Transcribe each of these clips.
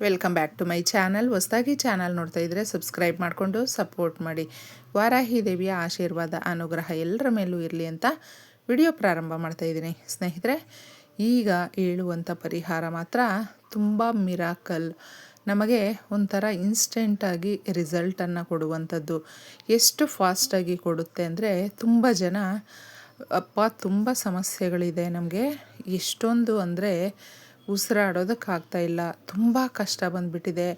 Welcome back to my channel ಹೊಸದಾಗಿ channel ನೋಡ್ತಾ ಇದ್ದರೆ ಸಬ್ಸ್ಕ್ರೈಬ್ ಮಾಡಿಕೊಂಡು ಸಪೋರ್ಟ್ ಮಾಡಿ. ವಾರಾಹಿ ದೇವಿಯ ಆಶೀರ್ವಾದ, ಅನುಗ್ರಹ ಎಲ್ಲರ ಮೇಲೂ ಇರಲಿ ಅಂತ ವಿಡಿಯೋ ಪ್ರಾರಂಭ ಮಾಡ್ತಾ ಇದ್ದೀನಿ. ಸ್ನೇಹಿತರೆ, ಈಗ ಹೇಳುವಂಥ ಪರಿಹಾರ ಮಾತ್ರ ತುಂಬ ಮಿರಾಕಲ್ ನಮಗೆ ಒಂಥರ ಇನ್ಸ್ಟೆಂಟಾಗಿ ರಿಸಲ್ಟನ್ನು ಕೊಡುವಂಥದ್ದು. ಎಷ್ಟು ಫಾಸ್ಟಾಗಿ ಕೊಡುತ್ತೆ ಅಂದರೆ ತುಂಬ ಜನ, ಅಪ್ಪ ತುಂಬ ಸಮಸ್ಯೆಗಳಿದೆ ನಮಗೆ. ಎಷ್ಟೊಂದು ಅಂದರೆ ಉಸಿರಾಡೋದಕ್ಕಾಗ್ತಾ ಇಲ್ಲ. ತುಂಬ ಕಷ್ಟ ಬಂದುಬಿಟ್ಟಿದೆ.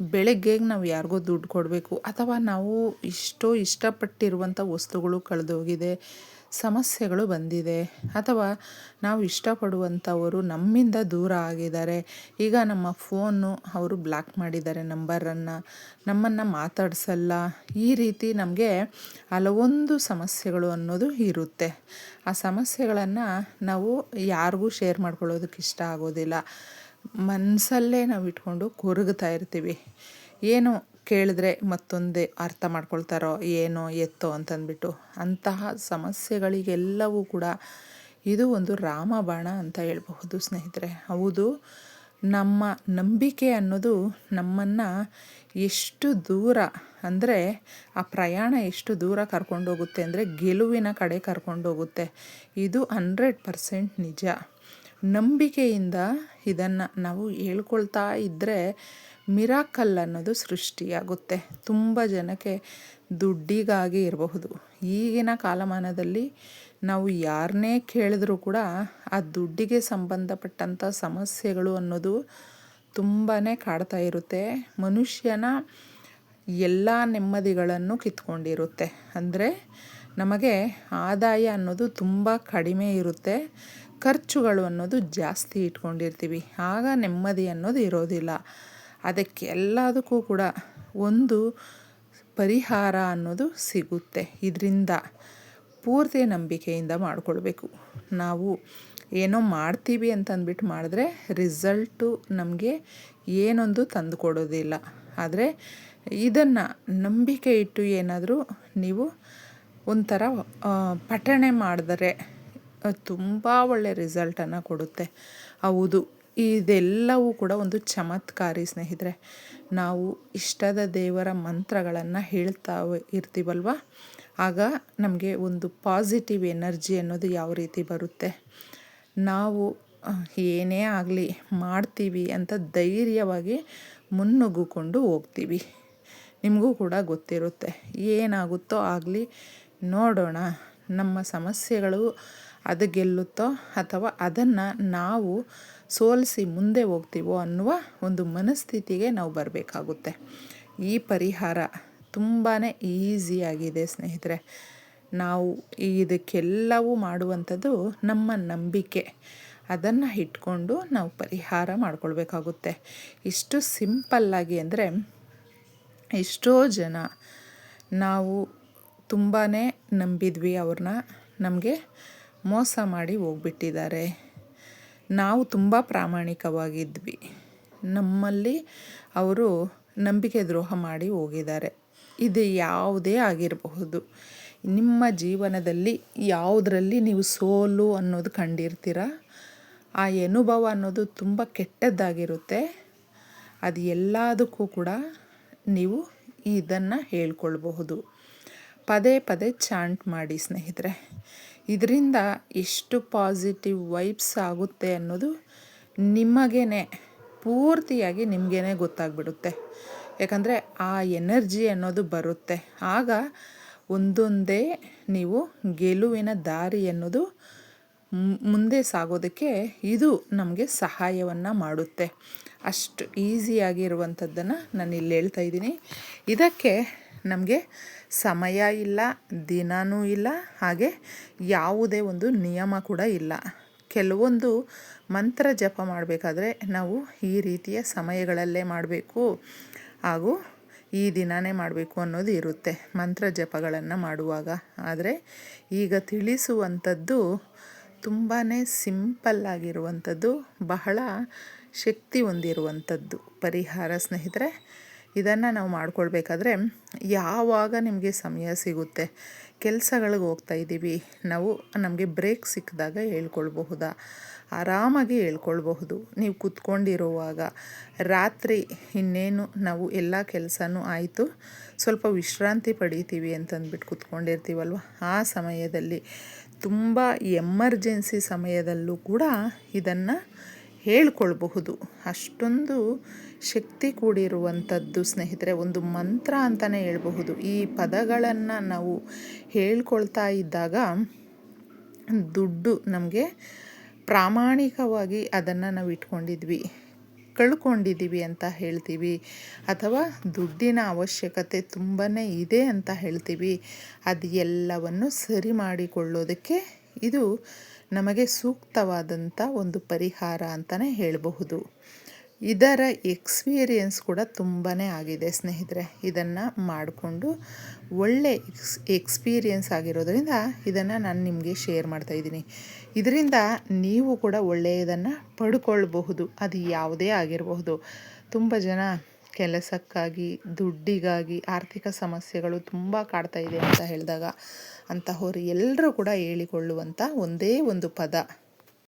ಬೆಳಗ್ಗೆ ನಾವು ಯಾರಿಗೋ ದುಡ್ಡು ಕೊಡಬೇಕು, ಅಥವಾ ನಾವು ಇಷ್ಟೋ ಇಷ್ಟಪಟ್ಟಿರುವಂಥ ವಸ್ತುಗಳು ಕಳೆದೋಗಿದೆ. ಸಮಸ್ಯೆಗಳು ಬಂದಿದೆ. ಅಥವಾ ನಾವು ಇಷ್ಟಪಡುವಂಥವರು ನಮ್ಮಿಂದ ದೂರ ಆಗಿದ್ದಾರೆ. ಈಗ ನಮ್ಮ ಫೋನು ಅವರು ಬ್ಲಾಕ್ ಮಾಡಿದ್ದಾರೆ ನಂಬರನ್ನು. ನಮ್ಮನ್ನು ಮಾತಾಡಿಸಲ್ಲ. ಈ ರೀತಿ ನಮಗೆ ಹಲವೊಂದು ಸಮಸ್ಯೆಗಳು ಅನ್ನೋದು ಇರುತ್ತೆ. ಆ ಸಮಸ್ಯೆಗಳನ್ನು ನಾವು ಯಾರಿಗೂ ಶೇರ್ ಮಾಡ್ಕೊಳ್ಳೋದಕ್ಕೆ ಇಷ್ಟ ಆಗೋದಿಲ್ಲ. ಮನಸ್ಸಲ್ಲೇ ನಾವು ಇಟ್ಕೊಂಡು ಕೊರಗ್ತಾ ಇರ್ತೀವಿ. ಏನು ಕೇಳಿದ್ರೆ ಮತ್ತೊಂದೇ ಅರ್ಥ ಮಾಡ್ಕೊಳ್ತಾರೋ, ಏನೋ ಎತ್ತೋ ಅಂತಂದ್ಬಿಟ್ಟು ಅಂತಹ ಸಮಸ್ಯೆಗಳಿಗೆಲ್ಲವೂ ಕೂಡ ಇದು ಒಂದು ರಾಮಬಾಣ ಅಂತ ಹೇಳಬಹುದು ಸ್ನೇಹಿತರೆ. ಹೌದು, ನಮ್ಮ ನಂಬಿಕೆ ಅನ್ನೋದು ನಮ್ಮನ್ನು ಎಷ್ಟು ದೂರ, ಅಂದರೆ ಆ ಪ್ರಯಾಣ ಎಷ್ಟು ದೂರ ಕರ್ಕೊಂಡೋಗುತ್ತೆ ಅಂದರೆ ಗೆಲುವಿನ ಕಡೆ ಕರ್ಕೊಂಡೋಗುತ್ತೆ ಇದು ಹಂಡ್ರೆಡ್ ಪರ್ಸೆಂಟ್ ನಿಜ. ನಂಬಿಕೆಯಿಂದ ಇದನ್ನು ನಾವು ಹೇಳ್ಕೊಳ್ತಾ ಇದ್ದರೆ ಮಿರಾಕಲ್ ಅನ್ನೋದು ಸೃಷ್ಟಿಯಾಗುತ್ತೆ. ತುಂಬ ಜನಕ್ಕೆ ದುಡ್ಡಿಗಾಗಿ ಇರಬಹುದು. ಈಗಿನ ಕಾಲಮಾನದಲ್ಲಿ ನಾವು ಯಾರನ್ನೇ ಕೇಳಿದ್ರೂ ಕೂಡ ಆ ದುಡ್ಡಿಗೆ ಸಂಬಂಧಪಟ್ಟಂಥ ಸಮಸ್ಯೆಗಳು ಅನ್ನೋದು ತುಂಬಾ ಕಾಡ್ತಾ ಇರುತ್ತೆ. ಮನುಷ್ಯನ ಎಲ್ಲ ನೆಮ್ಮದಿಗಳನ್ನು ಕಿತ್ಕೊಂಡಿರುತ್ತೆ. ಅಂದರೆ ನಮಗೆ ಆದಾಯ ಅನ್ನೋದು ತುಂಬ ಕಡಿಮೆ ಇರುತ್ತೆ. ಖರ್ಚುಗಳು ಅನ್ನೋದು ಜಾಸ್ತಿ ಇಟ್ಕೊಂಡಿರ್ತೀವಿ. ಆಗ ನೆಮ್ಮದಿ ಅನ್ನೋದು ಇರೋದಿಲ್ಲ. ಅದಕ್ಕೆಲ್ಲದಕ್ಕೂ ಕೂಡ ಒಂದು ಪರಿಹಾರ ಅನ್ನೋದು ಸಿಗುತ್ತೆ. ಇದರಿಂದ ಪೂರ್ತಿ ನಂಬಿಕೆಯಿಂದ ಮಾಡಿಕೊಳ್ಬೇಕು. ನಾವು ಏನೋ ಮಾಡ್ತೀವಿ ಅಂತ ಅಂದ್ಬಿಟ್ಟು ಮಾಡಿದ್ರೆ ರಿಸಲ್ಟು ನಮಗೆ ಏನೊಂದು ತಂದು ಕೊಡೋದಿಲ್ಲ ಆದರೆ ಇದನ್ನು ನಂಬಿಕೆ ಇಟ್ಟು ಏನಾದರೂ ನೀವು ಒಂಥರ ಪಠಣೆ ಮಾಡಿದರೆ ತುಂಬ ಒಳ್ಳೆ ರಿಸಲ್ಟನ್ನು ಕೊಡುತ್ತೆ. ಹೌದು. ಇದೆಲ್ಲವೂ ಕೂಡ ಒಂದು ಚಮತ್ಕಾರಿ ಸ್ನೇಹಿತರೆ. ನಾವು ಇಷ್ಟದ ದೇವರ ಮಂತ್ರಗಳನ್ನು ಹೇಳ್ತಾ ಇರ್ತೀವಲ್ವ? ಆಗ ನಮಗೆ ಒಂದು ಪಾಸಿಟಿವ್ ಎನರ್ಜಿ ಅನ್ನೋದು ಯಾವ ರೀತಿ ಬರುತ್ತೆ? ನಾವು ಏನೇ ಆಗಲಿ ಮಾಡ್ತೀವಿ ಅಂತ ಧೈರ್ಯವಾಗಿ ಮುನ್ನುಗ್ಗುಕೊಂಡು ಹೋಗ್ತೀವಿ. ನಿಮಗೂ ಕೂಡ ಗೊತ್ತಿರುತ್ತೆ. ಏನಾಗುತ್ತೋ ಆಗಲಿ ನೋಡೋಣ. ನಮ್ಮ ಸಮಸ್ಯೆಗಳು ಅದು ಗೆಲ್ಲುತ್ತೋ ಅಥವಾ ಅದನ್ನು ನಾವು ಸೋಲಿಸಿ ಮುಂದೆ ಹೋಗ್ತೀವೋ ಅನ್ನುವ ಒಂದು ಮನಸ್ಥಿತಿಗೆ ನಾವು ಬರಬೇಕಾಗುತ್ತೆ. ಈ ಪರಿಹಾರ ತುಂಬಾ ಈಸಿಯಾಗಿದೆ ಸ್ನೇಹಿತರೆ. ನಾವು ಇದಕ್ಕೆಲ್ಲವೂ ಮಾಡುವಂಥದ್ದು ನಮ್ಮ ನಂಬಿಕೆ. ಅದನ್ನು ಇಟ್ಕೊಂಡು ನಾವು ಪರಿಹಾರ ಮಾಡಿಕೊಳ್ಬೇಕಾಗುತ್ತೆ. ಇಷ್ಟು ಸಿಂಪಲ್ಲಾಗಿ ಅಂದರೆ ಎಷ್ಟೋ ಜನ ನಾವು ತುಂಬಾ ನಂಬಿದ್ವಿ ಅವ್ರನ್ನ. ನಮಗೆ ಮೋಸ ಮಾಡಿ ಹೋಗ್ಬಿಟ್ಟಿದ್ದಾರೆ. ನಾವು ತುಂಬ ಪ್ರಾಮಾಣಿಕವಾಗಿದ್ವಿ. ನಮ್ಮಲ್ಲಿ ಅವರು ನಂಬಿಕೆ ದ್ರೋಹ ಮಾಡಿ ಹೋಗಿದ್ದಾರೆ. ಇದು ಯಾವುದೇ ಆಗಿರಬಹುದು. ನಿಮ್ಮ ಜೀವನದಲ್ಲಿ ಯಾವುದರಲ್ಲಿ ನೀವು ಸೋಲು ಅನ್ನೋದು ಕಂಡಿರ್ತೀರ? ಆ ಅನುಭವ ಅನ್ನೋದು ತುಂಬ ಕೆಟ್ಟದ್ದಾಗಿರುತ್ತೆ. ಅದು ಎಲ್ಲದಕ್ಕೂ ಕೂಡ ನೀವು ಇದನ್ನು ಹೇಳ್ಕೊಳ್ಬಹುದು. ಪದೇ ಪದೇ ಚಾಂಟ್ ಮಾಡಿ ಸ್ನೇಹಿತರೆ ಇದರಿಂದ ಎಷ್ಟು ಪಾಸಿಟಿವ್ ವೈಬ್ಸ್ ಆಗುತ್ತೆ ಅನ್ನೋದು ನಿಮಗೇ ಪೂರ್ತಿಯಾಗಿ ನಿಮಗೇ ಗೊತ್ತಾಗ್ಬಿಡುತ್ತೆ. ಯಾಕಂದರೆ ಆ ಎನರ್ಜಿ ಅನ್ನೋದು ಬರುತ್ತೆ. ಆಗ ಒಂದೊಂದೇ ನೀವು ಗೆಲುವಿನ ದಾರಿ ಅನ್ನೋದು ಮುಂದೆ ಸಾಗೋದಕ್ಕೆ ಇದು ನಮಗೆ ಸಹಾಯವನ್ನು ಮಾಡುತ್ತೆ. ಅಷ್ಟು ಈಸಿಯಾಗಿರುವಂಥದ್ದನ್ನು ನಾನು ಇಲ್ಲಿ ಹೇಳ್ತಾ ಇದ್ದೀನಿ. ಇದಕ್ಕೆ ನಮಗೆ ಸಮಯ ಇಲ್ಲ ದಿನವೂ ಇಲ್ಲ, ಹಾಗೆ ಯಾವುದೇ ಒಂದು ನಿಯಮ ಕೂಡ ಇಲ್ಲ. ಕೆಲವೊಂದು ಮಂತ್ರ ಜಪ ಮಾಡಬೇಕಾದ್ರೆ ನಾವು ಈ ರೀತಿಯ ಸಮಯಗಳಲ್ಲೇ ಮಾಡಬೇಕು ಹಾಗೂ ಈ ದಿನಾನೇ ಮಾಡಬೇಕು ಅನ್ನೋದು ಇರುತ್ತೆ ಮಂತ್ರ ಜಪಗಳನ್ನು ಮಾಡುವಾಗ. ಆದರೆ ಈಗ ತಿಳಿಸುವಂಥದ್ದು ತುಂಬಾ ಸಿಂಪಲ್ಲಾಗಿರುವಂಥದ್ದು ಬಹಳ ಶಕ್ತಿ ಹೊಂದಿರುವಂಥದ್ದು. ಪರಿಹಾರ ಸ್ನೇಹಿತರೆ ಇದನ್ನು ನಾವು ಮಾಡಿಕೊಳ್ಬೇಕಾದ್ರೆ ಯಾವಾಗ ನಿಮಗೆ ಸಮಯ ಸಿಗುತ್ತೆ, ಕೆಲಸಗಳಿಗೆ ಹೋಗ್ತಾ ಇದ್ದೀವಿ, ನಾವು ನಮಗೆ ಬ್ರೇಕ್ ಸಿಕ್ಕಿದಾಗ ಹೇಳ್ಕೊಳ್ಬಹುದಾ? ಆರಾಮಾಗಿ ಹೇಳ್ಕೊಳ್ಬಹುದು. ನೀವು ಕೂತ್ಕೊಂಡಿರುವಾಗ ರಾತ್ರಿ ಇನ್ನೇನು ನಾವು ಎಲ್ಲ ಕೆಲಸನೂ ಆಯಿತು, ಸ್ವಲ್ಪ ವಿಶ್ರಾಂತಿ ಪಡೀತೀವಿ ಅಂತಂದ್ಬಿಟ್ಟು ಕೂತ್ಕೊಂಡಿರ್ತೀವಲ್ವ? ಆ ಸಮಯದಲ್ಲಿ ತುಂಬ ಎಮರ್ಜೆನ್ಸಿ ಸಮಯದಲ್ಲೂ ಕೂಡ ಇದನ್ನು ಹೇಳ್ಕೊಳ್ಬಹುದು. ಅಷ್ಟೊಂದು ಶಕ್ತಿ ಕೂಡಿರುವಂಥದ್ದು ಸ್ನೇಹಿತರೆ, ಒಂದು ಮಂತ್ರ ಅಂತಲೇ ಹೇಳ್ಬಹುದು. ಈ ಪದಗಳನ್ನು ನಾವು ಹೇಳ್ಕೊಳ್ತಾ ಇದ್ದಾಗ ದುಡ್ಡು ನಮಗೆ ಪ್ರಾಮಾಣಿಕವಾಗಿ ಅದನ್ನು ನಾವು ಇಟ್ಕೊಂಡಿದ್ವಿ ಕಳ್ಕೊಂಡಿದ್ದೀವಿ ಅಂತ ಹೇಳ್ತೀವಿ, ಅಥವಾ ದುಡ್ಡಿನ ಅವಶ್ಯಕತೆ ತುಂಬಾ ಇದೆ ಅಂತ ಹೇಳ್ತೀವಿ, ಅದು ಎಲ್ಲವನ್ನು ಸರಿ ಮಾಡಿಕೊಳ್ಳೋದಕ್ಕೆ ಇದು ನಮಗೆ ಸೂಕ್ತವಾದಂಥ ಒಂದು ಪರಿಹಾರ ಅಂತಲೇ ಹೇಳಬಹುದು. ಇದರ ಎಕ್ಸ್ಪೀರಿಯನ್ಸ್ ಕೂಡ ತುಂಬಾ ಆಗಿದೆ ಸ್ನೇಹಿತರೆ. ಇದನ್ನು ಮಾಡಿಕೊಂಡು ಒಳ್ಳೆ ಎಕ್ಸ್, ಎಕ್ಸ್ಪೀರಿಯನ್ಸ್ ಆಗಿರೋದ್ರಿಂದ ಇದನ್ನು ನಾನು ನಿಮಗೆ ಶೇರ್ ಮಾಡ್ತಾಯಿದ್ದೀನಿ ಇದರಿಂದ ನೀವು ಕೂಡ ಒಳ್ಳೆಯದನ್ನು ಪಡ್ಕೊಳ್ಬಹುದು. ಅದು ಯಾವುದೇ ಆಗಿರಬಹುದು. ತುಂಬ ಜನ ಕೆಲಸಕ್ಕಾಗಿ, ದುಡ್ಡಿಗಾಗಿ ಆರ್ಥಿಕ ಸಮಸ್ಯೆಗಳು ತುಂಬ ಕಾಡ್ತಾ ಇದೆ ಅಂತ ಹೇಳಿದಾಗ ಅಂತಹವರು ಎಲ್ಲರೂ ಕೂಡ ಹೇಳಿಕೊಳ್ಳುವಂಥ ಒಂದೇ ಒಂದು ಪದ.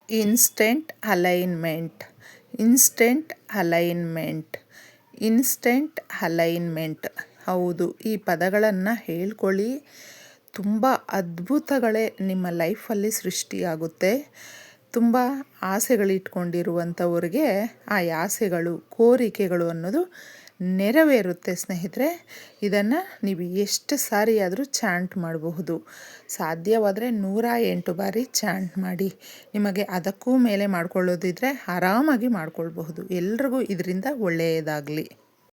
Instant alignment. Instant alignment. Instant alignment. ಹೌದು, ಈ ಪದಗಳನ್ನು ಹೇಳ್ಕೊಳ್ಳಿ. ತುಂಬ ಅದ್ಭುತಗಳೇ ನಿಮ್ಮ ಲೈಫಲ್ಲಿ ಸೃಷ್ಟಿಯಾಗುತ್ತೆ. ತುಂಬ ಆಸೆಗಳಿಟ್ಕೊಂಡಿರುವಂಥವ್ರಿಗೆ ಆ ಆಸೆಗಳು, ಕೋರಿಕೆಗಳು ಅನ್ನೋದು ನೆರವೇರುತ್ತೆ ಸ್ನೇಹಿತರೆ. ಇದನ್ನು ನೀವು ಎಷ್ಟು ಸಾರಿ ಆದರೂ ಚಾಂಟ್ ಮಾಡಬಹುದು. ಸಾಧ್ಯವಾದರೆ ನೂರ ಎಂಟು ಬಾರಿ ಚಾಂಟ್ ಮಾಡಿ. ನಿಮಗೆ ಅದಕ್ಕೂ ಮೇಲೆ ಮಾಡ್ಕೊಳ್ಳೋದಿದ್ರೆ ಆರಾಮಾಗಿ ಮಾಡ್ಕೊಳ್ಬಹುದು. ಎಲ್ರಿಗೂ ಇದರಿಂದ ಒಳ್ಳೆಯದಾಗಲಿ.